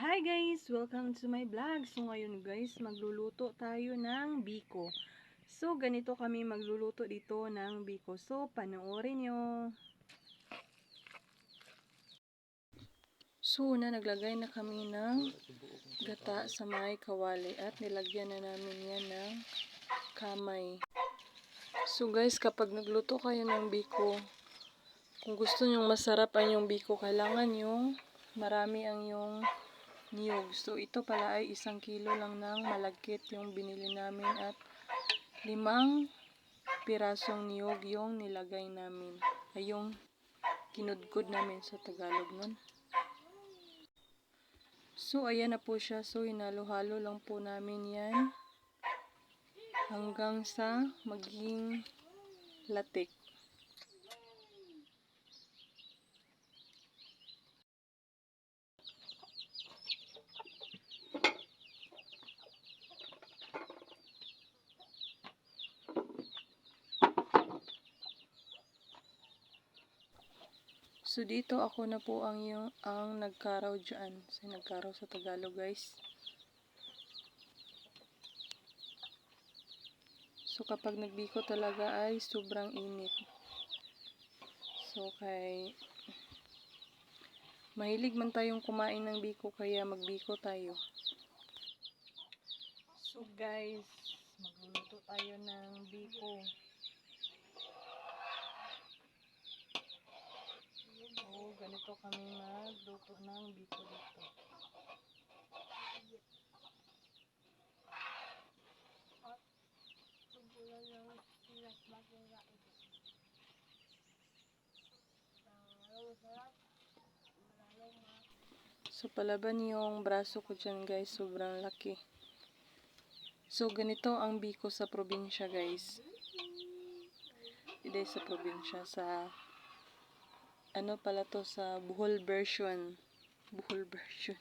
Hi guys! Welcome to my vlog. So ngayon guys, magluluto tayo ng biko. So ganito kami magluluto dito ng biko. So panoorin nyo. So una naglagay na kami ng gata sa may kawali at nilagyan na namin yan ng kamay. So guys, kapag nagluto kayo ng biko, kung gusto nyong masarap ang yung biko, kailangan yung marami ang yung niyog. So, ito pala ay isang kilo lang ng malagkit yung binili namin at limang pirasong niyog yung nilagay namin. Ay yung kinudkod namin sa Tagalog nun. So, ayan na po siya. So, hinalo-halo lang po namin yan hanggang sa maging latik. So dito ako na po ang yung ang nagkaraw diyan. Sa nagkaraw sa Tagalog, guys. So kapag nagbiko talaga ay sobrang init. So kay mahilig man tayong kumain ng biko kaya magbiko tayo. So guys, magluluto tayo ng biko. Ganito kami magluto ng biko dito. So, palaban yung braso ko dyan guys, sobrang laki. So, ganito ang biko sa probinsya guys. Hindi sa probinsya, sa ano pala to sa Bohol version. Bohol version.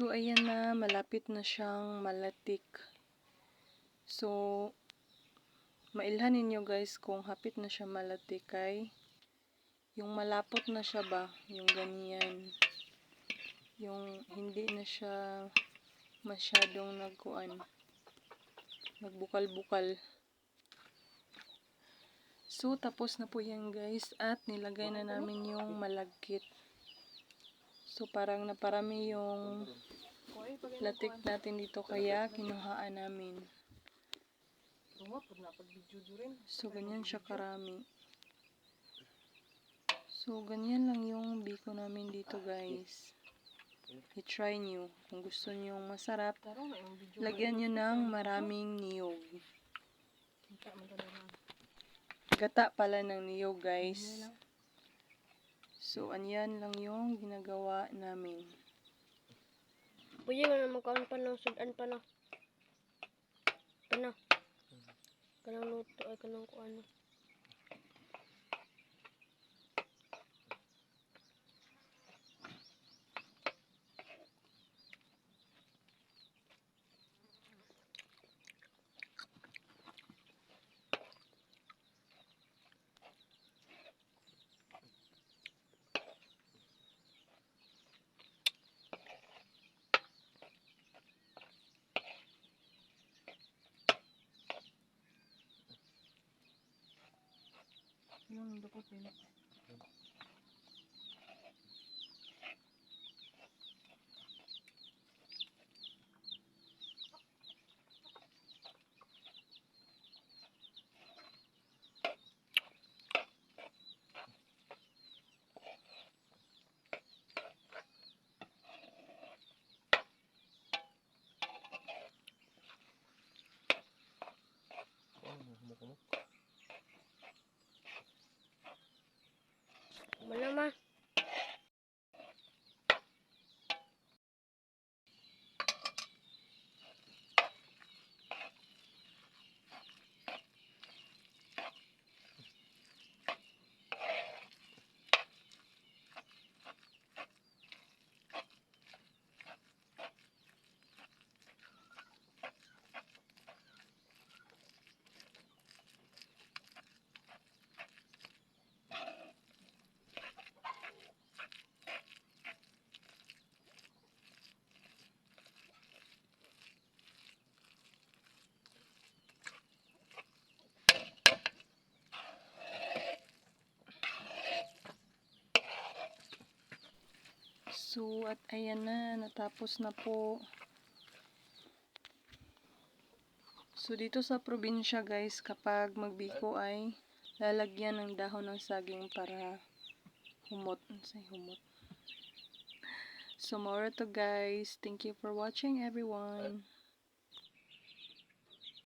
So, ayan na, malapit na siyang malatik. So, mailhan ninyo guys kung hapit na siya malatik kay yung malapot na siya ba, yung ganyan. Yung hindi na siya masyadong nagkuan, nagbukal-bukal. So, tapos na po yan guys at nilagay na namin yung malagkit. So, parang naparami yung latik natin dito kaya kinuhaan namin. So, ganyan siya karami. So, ganyan lang yung biko namin dito guys. I-try nyo. Kung gusto nyo masarap, lagyan nyo ng maraming niyog. Gata pala ng niyog guys. So, anyan lang yung ginagawa namin. Pwede mo na magkaon pa ng sudan pa na. Pa na. Kanang luto ay kanang kuan. Yung dukot nila. Mukha-mukha. 怎么了吗？So, at ayan na, natapos na po. So, dito sa probinsya guys, kapag magbiko ay lalagyan ng dahon ng saging para humot. Say humot? So, more to guys. Thank you for watching everyone.